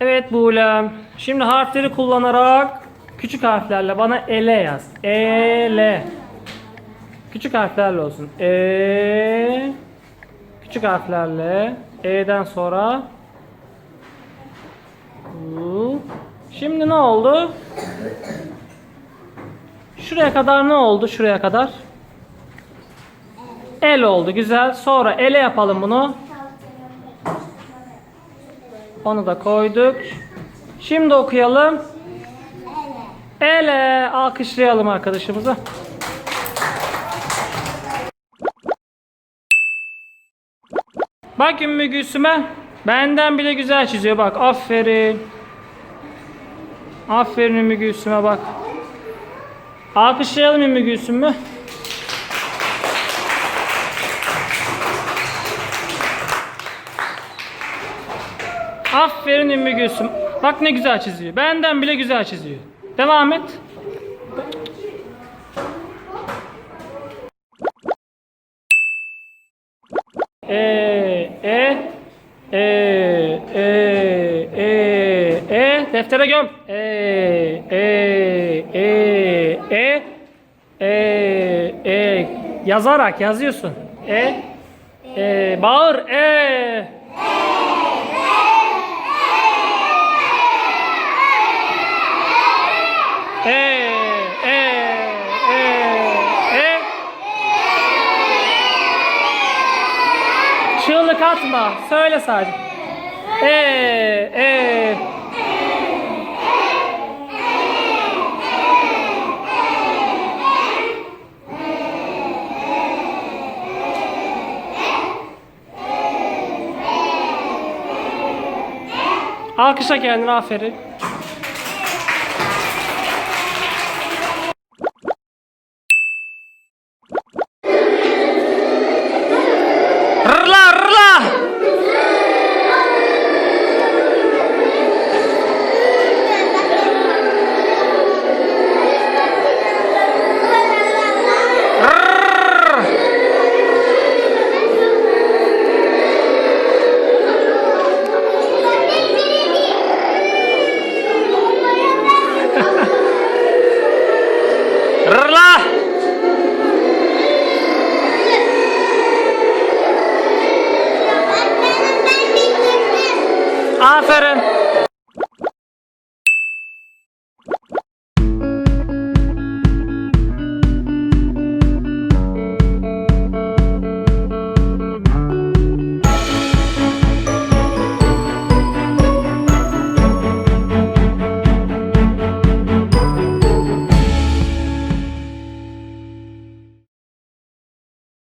Evet Buğlem. Şimdi harfleri kullanarak küçük harflerle bana ele yaz. Ele. Küçük harflerle olsun. E. Küçük harflerle. E'den sonra. U. Şimdi ne oldu? Şuraya kadar ne oldu? Şuraya kadar. El oldu. Güzel. Sonra ele yapalım bunu. Onu da koyduk. Şimdi okuyalım. Ele. Alkışlayalım arkadaşımıza. Bak Ümmü Gülsüm'e. Benden bile güzel çiziyor bak. Aferin. Aferin Ümmü Gülsüm'e bak. Alkışlayalım Ümmü Gülsüm'ü. Aferin Ümmü Gülsüm. Bak ne güzel çiziyor. Benden bile güzel çiziyor. Devam et. E e e e e e deftere göm. E e e e e e yazarak yazıyorsun. E e bağır e E e e e Çığlık atma. Söyle sadece. E e Alkışla kendini aferin. Rlah! Aferin.